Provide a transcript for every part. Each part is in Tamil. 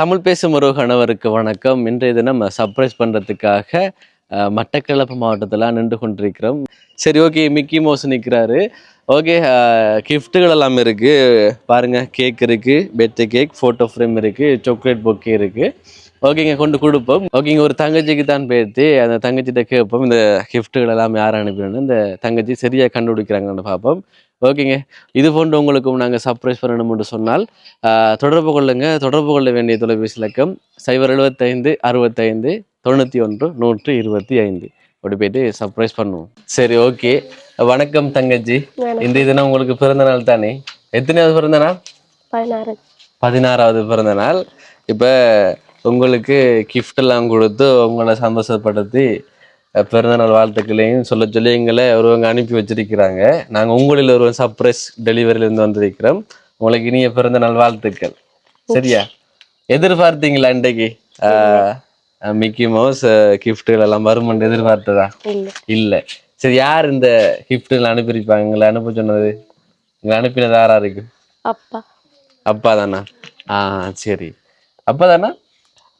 தமிழ் பேசும் ஒரு கணவருக்கு வணக்கம். இன்றைய தினம் சர்ப்ரைஸ் பண்ணுறதுக்காக மட்டக்களப்பு மாவட்டத்தில் நின்று கொண்டிருக்கிறோம். சரி ஓகே மிக்கி மோஸ் நிற்கிறாரு ஓகே கிஃப்ட்டுகள் எல்லாம் இருக்குது பாருங்கள் கேக் இருக்குது பெர்த்டே கேக் ஃபோட்டோ ஃப்ரேம் இருக்குது சாக்லேட் பொக்கே இருக்குது ஓகேங்க கொண்டு கொடுப்போம். ஓகேங்க ஒரு தங்கச்சிக்கு தான் பேர்த்து அந்த தங்கச்சிட்ட கேட்போம். இந்த கிஃப்ட்டுகள் எல்லாம் யார் அனுப்பினு இந்த தங்கச்சி சரியாக கண்டுபிடிக்கிறாங்கன்னு பார்ப்போம். ஓகேங்க இது போன்று உங்களுக்கும் நாங்கள் சர்ப்ரைஸ் பண்ணணும்னு சொன்னால் தொடர்பு கொள்ளுங்க. தொடர்பு கொள்ள வேண்டிய தொலைபேசி இலக்கம் சைபர் எழுபத்தைந்து அறுபத்தைந்து தொண்ணூற்றி ஒன்று நூற்று இருபத்தி ஐந்து அப்படி போயிட்டு சர்ப்ரைஸ் பண்ணுவோம். சரி ஓகே. வணக்கம் தங்கச்சி. இன்றைய தினம் உங்களுக்கு பிறந்த நாள் தானே? எத்தனையாவது பிறந்த நாள்? பதினாறு. பதினாறாவது பிறந்த நாள். இப்போ உங்களுக்கு gift எல்லாம் கொடுத்து உங்களை சந்தோஷப்படுத்தி பிறந்தநாள் வாழ்த்துக்களையும் சொல்ல சொல்லி எங்களை ஒருவங்க அனுப்பி வச்சிருக்கிறாங்க. நாங்கள் உங்களில் ஒரு சர்ப்ரைஸ் டெலிவரியிலேருந்து வந்திருக்கிறோம். உங்களுக்கு இனிய பிறந்த நாள் வாழ்த்துக்கள் சரியா? எதிர்பார்த்தீங்களா இன்றைக்கு மிக்கி மவுஸ் கிஃப்ட்டுகள் எல்லாம் வருமென்று எதிர்பார்த்ததா? இல்லை. இல்லை. சரி யார் இந்த கிஃப்ட்டுகளை அனுப்பியிருப்பாங்க? எங்களை அனுப்ப சொன்னது? எங்களை அனுப்பினது யாரா இருக்கு அப்பா. அப்பா தானா? ஆ சரி. அப்பா தானா?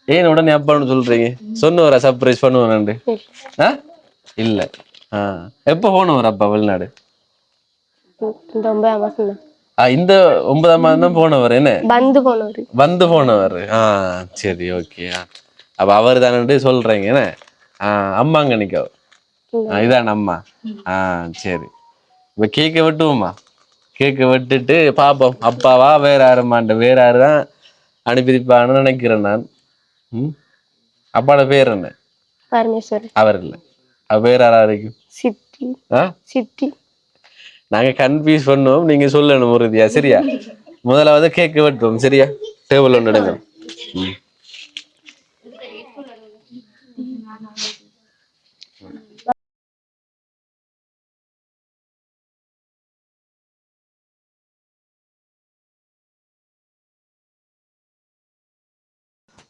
ஏன் உடனே அப்பான்னு சொல்றீங்க? சொன்னவரா சர்ப்ரைஸ் பண்ணுவேன் ஆ? இல்ல. ஆ. எப்போ போனவர் அப்பா வெளிநாடு? இந்த ஒன்பதாம் மாசம் இந்த ஒன்பதாம் மாதம் தான் போனவர் என்ன? வந்து போனவர். வந்து போனவர். ஆ சரி ஓகே அப்ப அவர் தானே சொல்றீங்க என்ன? ஆ அம்மாங்க நிக்கோ இதான் அம்மா. ஆ சரி. இப்ப கேக்க வெட்டுவோமா? கேக்க வெட்டுட்டு பாப்போம். அப்பாவா வேற யாருமாண்ட வேற யாரு தான் அனுப்பியிருப்பான்னு நினைக்கிறேன் நான். ம்? அப்பாவோட பேர் என்ன? பரமேஸ்வரன் அவர் இல்லை. அவ வேற யாரா இருக்கும் சித்தி. சித்தி. நாங்க கன்ஃபியூஸ் பண்ணுவோம். நீங்க சொல்லணும் உறுதியா சரியா? முதலாவது கேக்கு வெட்டுவோம் சரியா? டேபிள் ஒன்று எடுங்க ம்.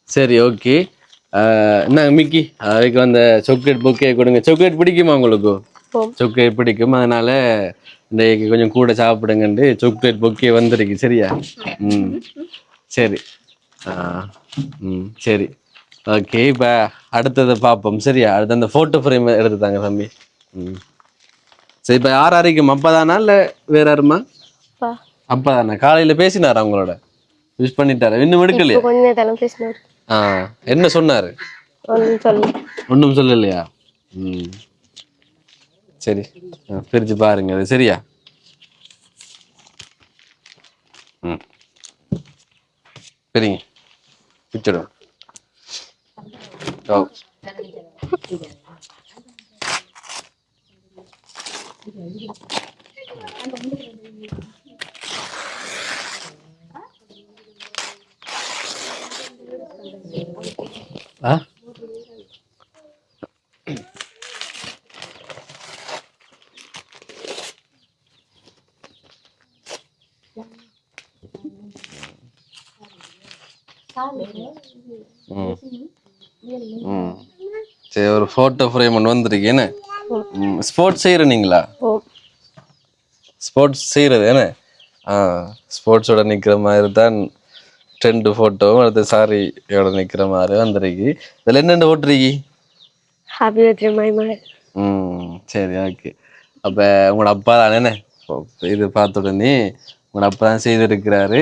சரி ஓகே என்ன மிக்கி? அதுக்கு அந்த சாக்லேட் பொக்கே கொடுங்க. சாக்லேட் பிடிக்குமா உங்களுக்கு. சாக்லேட் பிடிக்கும். அதனால இன்றைக்கு கொஞ்சம் கூட சாப்பிடுங்கன்ட்டு சாக்லேட் பொக்கே வந்திருக்கு சரியா? ம். சரி. ஆ ம் சரி. ஓகே இப்போ அடுத்ததை பார்ப்போம் சரியா? அடுத்து அந்த ஃபோட்டோ ஃப்ரேம் எடுத்துதாங்க தம்பி. ம். சரி இப்போ யார் யாரைக்கும்? அப்பா தானா இல்லை வேற யாருமா? அப்பா. அப்பா தானே காலையில் பேசினாரா அவங்களோட விஷ் பண்ணிட்டாரா? இன்னும் எடுக்கலையா? என்ன சொன்னாரு? ஒன்றும் சொல்லு ஒன்றும் சொல்லலையா? ம். சரி பிரிச்சு பாருங்க அது சரியா? ம். சரிங்க பிச்சிடும் ஓ. ஆ? ம். ம். சரி ஒரு ஃபோட்டோ ஃப்ரேம் ஒன்று வந்திருக்கு. என்ன? ம் ஸ்போர்ட்ஸ் செய்கிற நீங்களா ஸ்போர்ட்ஸ் செய்கிறது என்ன? ஆ ஸ்போர்ட்ஸோட நிற்கிற மாதிரி தான் ட்ரெண்டு ஃபோட்டோவும் அடுத்து சாரியோட நிற்கிற மாதிரி வந்திருக்கு. இதில் என்னென்ன பர்த்டே மை சரி ஓகே அப்போ உங்களோட அப்பா தானே இது பார்த்த உடனே உங்களோட அப்பா தான் செய்திருக்கிறாரு.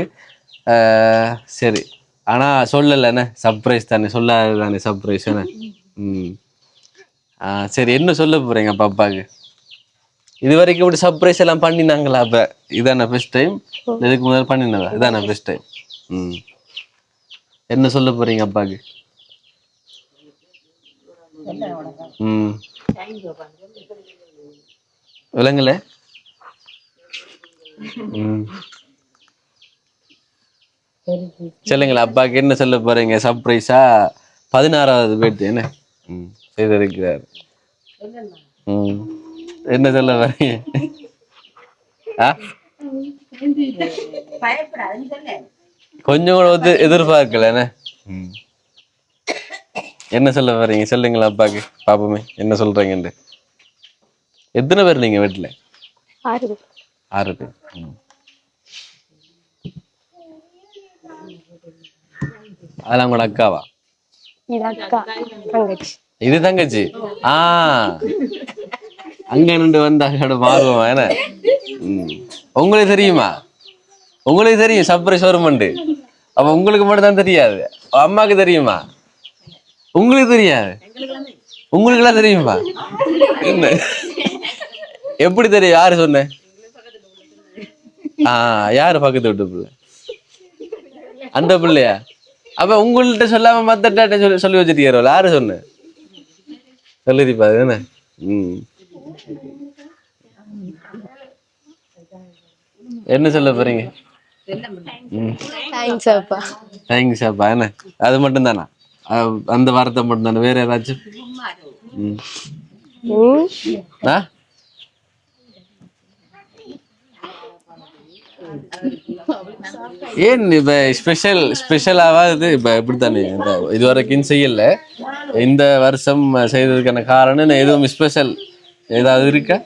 சரி. ஆனால் சொல்லலைண்ணே சர்ப்ரைஸ் தானே சொல்லாது தானே சர்ப்ரைஸ் ம். சரி என்ன சொல்ல போகிறீங்க அப்பா அப்பாவுக்கு? இது வரைக்கும் இப்படி சர்ப்ரைஸ் எல்லாம் பண்ணினாங்களா அப்போ? இதான ஃபர்ஸ்ட் டைம் இதுக்கு முதல்ல பண்ணினதா? இதான ஃபர்ஸ்ட் டைம் ம். என்ன சொல்ல போகிறீங்க அப்பாவுக்கு ம். விளங்கல ம். சொல்லுங்களேன் அப்பாவுக்கு என்ன சொல்ல போறீங்க? சர்ப்ரைஸா பதினாறாவது பேர்த்து என்ன? ம். செய்திருக்கிறார். ம். என்ன சொல்ல போறீங்க? ஆ? கொஞ்சம் கூட வந்து எதிர்பார்க்கல என்ன சொல்ல போறீங்க? சொல்லுங்களேன் அப்பாக்கு பாப்போமே என்ன சொல்றீங்கன்ட்டு. எத்தனை பேர் நீங்க வீட்டுல ஆறு பேர். அதெல்லாம் உங்களோட அக்காவா? இது அக்கா தங்கச்சி. இது தங்கச்சி? ஆ. அங்க நின்று வந்தாங்க மாறுவோம் என்ன. உங்களுக்கு தெரியுமா? உங்களுக்கு தெரியும் சர்ப்ரைஸ் வருமண்டு அப்ப உங்களுக்கு மட்டும் தான் தெரியாது அம்மாக்கு தெரியுமா? உங்களுக்கு தெரியாது? உங்களுக்கு எல்லாம் தெரியுமா? என்ன? எப்படி தெரியும்? யாரு சொன்ன? ஆ யாரு பக்கத்து விட்டு பிள்ளை? அந்த பிள்ளையா? அப்ப உங்கள்கிட்ட சொல்லாம மத்தட்ட சொல்லி சொல்லி வச்சிருக்கீங்க யாரு சொன்ன? சொல்லிருப்பா அது என்ன? ம். என்ன சொல்ல போறீங்க? தேங்க்ஸ் அப்பா தேங்க்ஸ் அப்பா என்ன அது மட்டும் தானா? அந்த வார்த்தை மட்டும் தானே? வேற ஏதாச்சும்? ஆ? ஏன் இப்ப ஸ்பெஷல் ஸ்பெஷலாவது இப்ப இப்படித்தானே? இந்த இது வரைக்கும் செய்யல. இந்த வருஷம் செய்ததுக்கான காரணம் எதுவும் ஸ்பெஷல் ஏதாவது இருக்கா?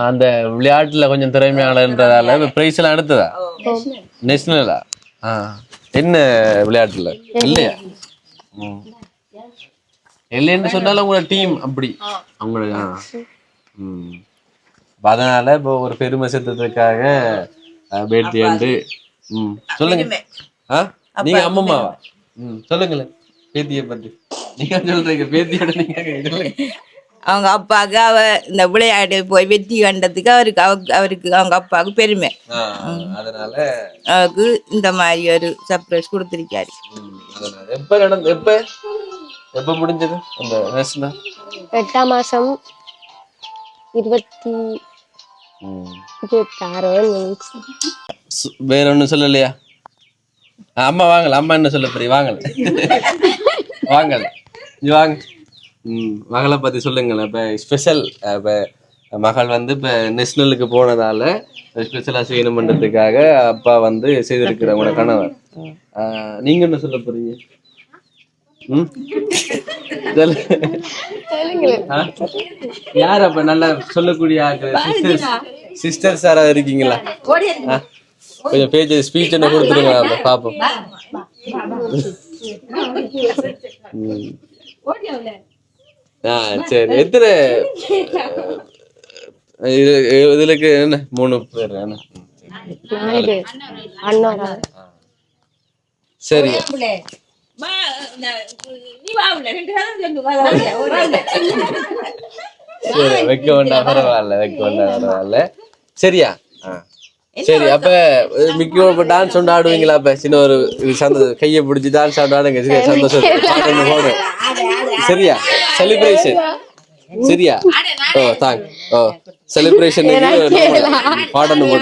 அந்த விளையாட்டுல கொஞ்சம் திறமையாளன்றதால பிரைஸ் எல்லாம் எடுத்ததா நேஷனலா ஆ என்ன விளையாட்டுல? இல்லையா. இல்லைன்னு சொன்னாலும் உங்களோட டீம் அப்படி. அவங்களோட. ம். அதனால இப்போ ஒரு பெருமை சேர்த்ததுக்காக பேட்டி வந்து ம். சொல்லுங்க. ஆ? நீங்க அம்மம்மாவா ம் சொல்லுங்களேன். பேத்தியை பத்தி நீங்க சொல்றீங்க. பேத்தியோட நீங்க அவங்க அப்பாவுக்கு அவ இந்த விளையாட்டு போய் வெற்றி கண்டதுக்கு அவருக்கு அவ- அவருக்கு அவங்க அப்பாவுக்கு பெருமை. அதனால அவருக்கு இந்த மாதிரி ஒரு சர்ப்ரைஸ் கொடுத்துருக்காரு. எப்ப நடந்து எப்ப? எப்ப முடிஞ்சது அந்த எட்டாம் மாசம் இருபத்தி இருபத்தி ஆறு வேற ஒண்ணும் சொல்லலையா? அம்மா வாங்கல அம்மா என்ன சொல்ல போறீங்க? வாங்கல. வாங்கல. நீ வாங்க. மகளை பத்தி சொல்லுங்களேன். இப்ப ஸ்பெஷல் இப்ப மகள் வந்து இப்ப நேஷனலுக்கு போனதால ஸ்பெஷலா செய்யணும்ன்றதுக்காக அப்பா வந்து செய்திருக்கிற உங்களோட கணவர். நீங்க என்ன சொல்ல போறீங்க? யார் அப்ப நல்லா சொல்லக்கூடிய சிஸ்டர்ஸ் சிஸ்டர்ஸ் யாராவது இருக்கீங்களா? கொஞ்சம் பேஜ் ஸ்பீச் என்ன கொடுத்துருங்க பாப்போம். ஆ சரி. எத்தனை? இதுலக்கு என்ன? மூணு பேர் சரி. சரி வைக்க வேண்டாம் பரவாயில்ல வைக்க வேண்டாம் பரவாயில்ல. சரியா. சரி அப்ப மிக்க இப்ப டான்ஸ் ஒன்று ஆடுவீங்களா? அப்ப சின்ன ஒரு சந்த கையை பிடிச்சி டான்ஸ் ஆடு ஆடுங்க சரியா சந்தோஷம் பாட்டு ஒண்ணு போடு. சரியா? செலிப்ரேஷன் சரியா? ஓ தாங்க ஓ செலிப்ரேஷன் பாடணும் போடு.